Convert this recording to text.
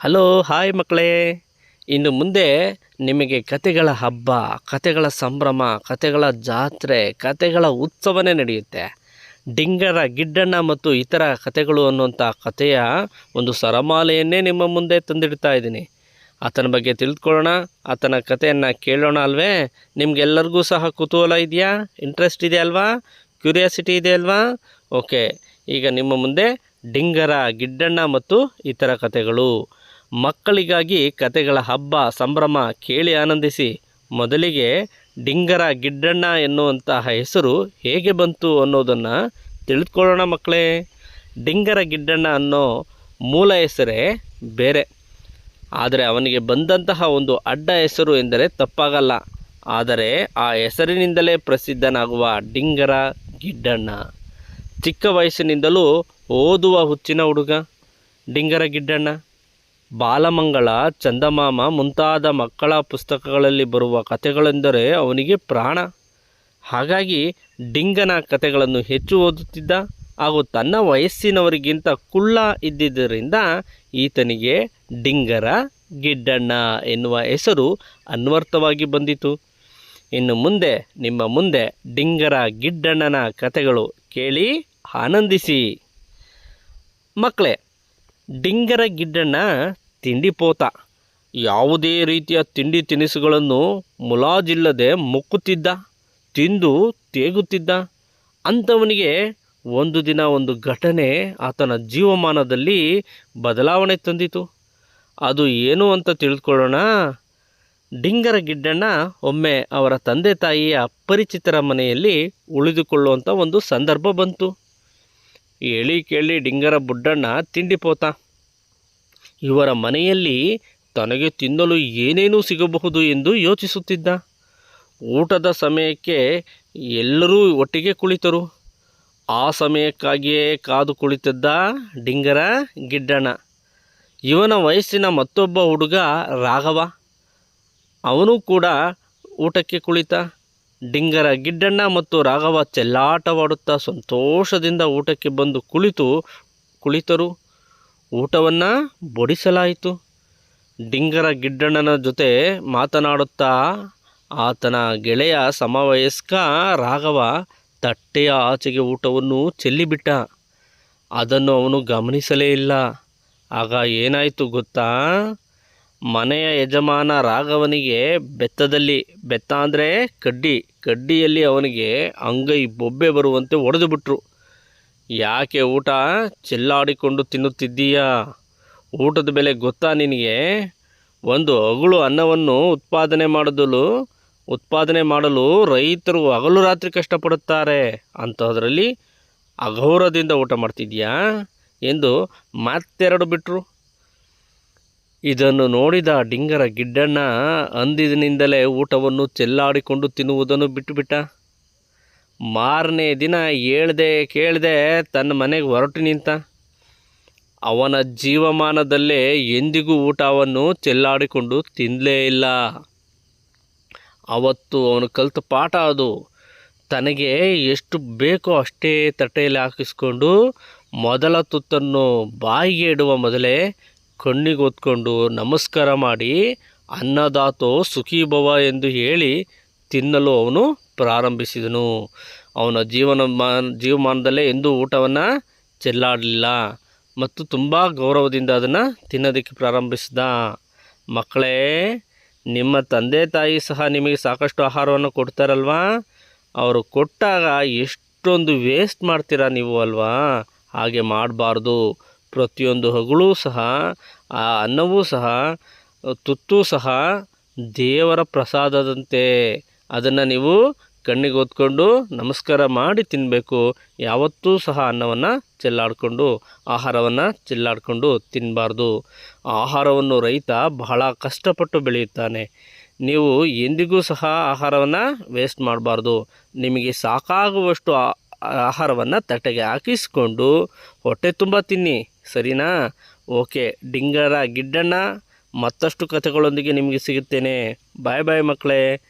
Hello, hi ಮಕ್ಕಳೇ. ಇನ್ನು ಮುಂದೆ ನಿಮಗೆ ಕತೆಗಳ ಹಬ್ಬ, ಕತೆಗಳ ಸಂಭ್ರಮ, ಕತೆಗಳ ಜಾತ್ರೆ, ಕತೆಗಳ ಉತ್ಸವನೇ ನಡೆಯುತ್ತೆ. ಡಿಂಗರ ಗಿಡ್ಡಣ್ಣ ಮತ್ತು ಇತರ ಕತೆಗಳು ಅನ್ನುವಂಥ ಕಥೆಯ ಒಂದು ಸರಮಾಲೆಯನ್ನೇ ನಿಮ್ಮ ಮುಂದೆ ತಂದಿಡ್ತಾ ಇದ್ದೀನಿ. ಆತನ ಬಗ್ಗೆ ತಿಳ್ಕೊಳ್ಳೋಣ ಆತನ ಕಥೆಯನ್ನು ಕೇಳೋಣ ಅಲ್ವೇ? ನಿಮಗೆಲ್ಲರಿಗೂ ಸಹ ಕುತೂಹಲ ಇದೆಯಾ? ಇಂಟ್ರೆಸ್ಟ್ ಇದೆ ಅಲ್ವಾ? ಕ್ಯೂರಿಯಾಸಿಟಿ ಇದೆ ಅಲ್ವಾ? ಓಕೆ ಈಗ ನಿಮ್ಮ ಮುಂದೆ ಡಿಂಗರ ಗಿಡ್ಡಣ್ಣ ಮತ್ತು ಇತರ ಕಥೆಗಳು. ಮಕ್ಕಳಿಗಾಗಿ ಕತೆಗಳ ಹಬ್ಬ, ಸಂಭ್ರಮ ಕೇಳಿ ಆನಂದಿಸಿ. ಮೊದಲಿಗೆ ಡಿಂಗರ ಗಿಡ್ಡಣ್ಣ ಎನ್ನುವಂತಹ ಹೆಸರು ಹೇಗೆ ಬಂತು ಅನ್ನೋದನ್ನು ತಿಳಿದುಕೊಳ್ಳೋಣ ಮಕ್ಕಳೇ. ಡಿಂಗರ ಗಿಡ್ಡಣ್ಣ ಅನ್ನೋ ಮೂಲ ಹೆಸರೇ ಬೇರೆ. ಆದರೆ ಅವನಿಗೆ ಬಂದಂತಹ ಒಂದು ಅಡ್ಡ ಹೆಸರು ಎಂದರೆ ತಪ್ಪಾಗಲ್ಲ. ಆದರೆ ಆ ಹೆಸರಿನಿಂದಲೇ ಪ್ರಸಿದ್ಧನಾಗುವ ಡಿಂಗರ ಗಿಡ್ಡಣ್ಣ. ಚಿಕ್ಕ ವಯಸ್ಸಿನಿಂದಲೂ ಓದುವ ಹುಚ್ಚಿನ ಹುಡುಗ ಡಿಂಗರ ಗಿಡ್ಡಣ್ಣ. ಬಾಲಮಂಗಳ ಚಂದಮಾಮ ಮುಂತಾದ ಮಕ್ಕಳ ಪುಸ್ತಕಗಳಲ್ಲಿ ಬರುವ ಕಥೆಗಳೆಂದರೆ ಅವನಿಗೆ ಪ್ರಾಣ. ಹಾಗಾಗಿ ಡಿಂಗನ ಕಥೆಗಳನ್ನು ಹೆಚ್ಚು ಓದುತ್ತಿದ್ದ ಹಾಗೂ ತನ್ನ ವಯಸ್ಸಿನವರಿಗಿಂತ ಕುಳ್ಳ ಇದ್ದಿದ್ದರಿಂದ ಈತನಿಗೆ ಡಿಂಗರ ಗಿಡ್ಡಣ್ಣ ಎನ್ನುವ ಹೆಸರು ಅನ್ವರ್ಥವಾಗಿ ಬಂದಿತು. ಇನ್ನು ಮುಂದೆ, ನಿಮ್ಮ ಮುಂದೆ ಡಿಂಗರ ಗಿಡ್ಡಣ್ಣನ ಕಥೆಗಳು ಕೇಳಿ ಆನಂದಿಸಿ. ಮಕ್ಕಳೇ ಡಿಂಗರ ಗಿಡ್ಡಣ್ಣ ತಿಂಡಿ ಪೋತ. ಯಾವುದೇ ರೀತಿಯ ತಿಂಡಿ ತಿನಿಸುಗಳನ್ನು ಮುಲಾಜಿಲ್ಲದೆ ಮುಕ್ಕುತ್ತಿದ್ದ, ತಿಂದು ತೇಗುತ್ತಿದ್ದ, ಅಂಥವನಿಗೆ ಒಂದು ದಿನ ಒಂದು ಘಟನೆ ಆತನ ಜೀವಮಾನದಲ್ಲಿ ಬದಲಾವಣೆ ತಂದಿತು. ಅದು ಏನು ಅಂತ ತಿಳಿದುಕೊಳ್ಳೋಣ ಡಿಂಗರ ಗಿಡ್ಡಣ್ಣ ಒಮ್ಮೆ ಅವರ ತಂದೆ ತಾಯಿಯ ಅಪರಿಚಿತರ ಮನೆಯಲ್ಲಿ ಉಳಿದುಕೊಳ್ಳುವಂಥ ಒಂದು ಸಂದರ್ಭ ಬಂತು. ಹೇಳಿ ಕೇಳಿ ಡಿಂಗರ ಬುಡ್ಡಣ್ಣ ತಿಂಡಿಪೋತ ಇವರ ಮನೆಯಲ್ಲಿ ತನಗೆ ತಿನ್ನಲು ಏನೇನೂ ಸಿಗಬಹುದು ಎಂದು ಯೋಚಿಸುತ್ತಿದ್ದ. ಊಟದ ಸಮಯಕ್ಕೆ ಎಲ್ಲರೂ ಒಟ್ಟಿಗೆ ಕುಳಿತರು. ಆ ಸಮಯಕ್ಕಾಗಿಯೇ ಕಾದು ಕುಳಿತಿದ್ದ ಡಿಂಗರ ಗಿಡ್ಡಣ್ಣ. ಇವನ ವಯಸ್ಸಿನ ಮತ್ತೊಬ್ಬ ಹುಡುಗ ರಾಘವ. ಅವನು ಕೂಡ ಊಟಕ್ಕೆ ಕುಳಿತ. ಡಿಂಗರ ಗಿಡ್ಡಣ್ಣ ಮತ್ತು ರಾಘವ ಚೆಲ್ಲಾಟವಾಡುತ್ತಾ ಸಂತೋಷದಿಂದ ಊಟಕ್ಕೆ ಬಂದು ಕುಳಿತು, ಕುಳಿತರು. ಊಟವನ್ನು ಬಡಿಸಲಾಯಿತು. ಡಿಂಗರ ಗಿಡ್ಡಣ್ಣನ ಜೊತೆ ಮಾತನಾಡುತ್ತಾ ಆತನ ಗೆಳೆಯ ಸಮವಯಸ್ಕ ರಾಘವ ತಟ್ಟೆಯ ಆಚೆಗೆ ಊಟವನ್ನು ಚೆಲ್ಲಿಬಿಟ್ಟ. ಅದನ್ನು ಅವನು ಗಮನಿಸಲೇ ಇಲ್ಲ. ಆಗ ಏನಾಯಿತು ಗೊತ್ತಾ? ಮನೆಯ ಯಜಮಾನ ರಾಘವನಿಗೆ ಬೆತ್ತದಲ್ಲಿ ಬೆತ್ತ ಅಂದರೆ ಕಡ್ಡಿ, ಕಡ್ಡಿಯಲ್ಲಿ ಅವನಿಗೆ ಅಂಗೈ ಬೊಬ್ಬೆ ಬರುವಂತೆ ಒಡೆದು ಬಿಟ್ರು ಯಾಕೆ ಊಟ ಚೆಲ್ಲಾಡಿಕೊಂಡು ತಿನ್ನುತ್ತಿದ್ದೀಯಾ? ಊಟದ ಬೆಲೆ ಗೊತ್ತಾ ನಿನಗೆ? ಒಂದು ಅಗಳು ಅನ್ನವನ್ನು ಉತ್ಪಾದನೆ ಮಾಡಲು ಉತ್ಪಾದನೆ ಮಾಡಲು ರೈತರು ಹಗಲು ರಾತ್ರಿ ಕಷ್ಟಪಡುತ್ತಾರೆ. ಅಂಥದ್ರಲ್ಲಿ ಅಘೋರದಿಂದ ಊಟ ಮಾಡ್ತಿದ್ಯಾ ಎಂದು ಮತ್ತೆರಡು ಬಿಟ್ಟರು ಇದನ್ನು ನೋಡಿದ ಡಿಂಗರ ಗಿಡ್ಡಣ್ಣ ಅಂದಿದಿನಿಂದಲೇ ಊಟವನ್ನು ಚೆಲ್ಲಾಡಿಕೊಂಡು ತಿನ್ನುವುದನ್ನು ಬಿಟ್ಟುಬಿಟ್ಟ. ಮಾರನೇ ದಿನ ಹೇಳ್ದೆ ಕೇಳದೆ ತನ್ನ ಮನೆಗೆ ಹೊರಟು ನಿಂತ. ಅವನ ಜೀವಮಾನದಲ್ಲೇ ಎಂದಿಗೂ ಊಟವನ್ನು ಚೆಲ್ಲಾಡಿಕೊಂಡು ತಿನ್ನಲೇ ಇಲ್ಲ. ಅವತ್ತು ಅವನು ಕಲಿತ ಪಾಠ ಅದು. ತನಗೆ ಎಷ್ಟು ಬೇಕೋ ಅಷ್ಟೇ ತಟ್ಟೆಯಲ್ಲಿ ಹಾಕಿಸ್ಕೊಂಡು ಮೊದಲ ತುತ್ತನ್ನು ಬಾಯಿಗೆ ಇಡುವ ಮೊದಲೇ ಕಣ್ಣಿಗೆ ಹೊತ್ಕೊಂಡು ನಮಸ್ಕಾರ ಮಾಡಿ ಅನ್ನದಾತೋ ಸುಖೀ ಭವ ಎಂದು ಹೇಳಿ ತಿನ್ನಲು ಅವನು ಪ್ರಾರಂಭಿಸಿದನು. ಅವನ ಜೀವನ ಮಾನ, ಜೀವಮಾನದಲ್ಲೇ ಎಂದೂ ಊಟವನ್ನು ಚೆಲ್ಲಾಡಲಿಲ್ಲ ಮತ್ತು ತುಂಬ ಗೌರವದಿಂದ ಅದನ್ನು ತಿನ್ನೋದಕ್ಕೆ ಪ್ರಾರಂಭಿಸಿದ. ಮಕ್ಕಳೇ, ನಿಮ್ಮ ತಂದೆ ತಾಯಿ ಸಹ ನಿಮಗೆ ಸಾಕಷ್ಟು ಆಹಾರವನ್ನು ಕೊಡ್ತಾರಲ್ವಾ? ಅವರು ಕೊಟ್ಟಾಗ ಎಷ್ಟೊಂದು ವೇಸ್ಟ್ ಮಾಡ್ತೀರಾ ನೀವು ಅಲ್ವಾ? ಹಾಗೆ ಮಾಡಬಾರ್ದು. ಪ್ರತಿಯೊಂದು ಹಗಳು ಸಹ, ಆ ಅನ್ನವೂ ಸಹ, ತುತ್ತು ಸಹ ದೇವರ ಪ್ರಸಾದದಂತೆ. ಅದನ್ನು ನೀವು ಕಣ್ಣಿಗೆ ಓದ್ಕೊಂಡು ನಮಸ್ಕಾರ ಮಾಡಿ ತಿನ್ನಬೇಕು ಯಾವತ್ತೂ ಸಹ ಅನ್ನವನ್ನು ಚೆಲ್ಲಾಡಿಕೊಂಡು, ಆಹಾರವನ್ನು ಚೆಲ್ಲಾಡಿಕೊಂಡು ತಿನ್ನಬಾರ್ದು ಆಹಾರವನ್ನು ರೈತ ಬಹಳ ಕಷ್ಟಪಟ್ಟು ಬೆಳೆಯುತ್ತಾನೆ. ನೀವು ಎಂದಿಗೂ ಸಹ ಆಹಾರವನ್ನು ವೇಸ್ಟ್ ಮಾಡಬಾರ್ದು. ನಿಮಗೆ ಸಾಕಾಗುವಷ್ಟು ಆಹಾರವನ್ನು ತಟ್ಟೆಗೆ ಹಾಕಿಸ್ಕೊಂಡು, ಹೊಟ್ಟೆ ತುಂಬ ತಿನ್ನಿ, ಸರಿನಾ? ಓಕೆ, ಡಿಂಗರ ಗಿಡ್ಡಣ್ಣ, ಮತ್ತಷ್ಟು ಕಥೆಗಳೊಂದಿಗೆ ನಿಮಗೆ ಸಿಗುತ್ತೇನೆ. ಬಾಯ್ ಬಾಯ್ ಮಕ್ಕಳೇ.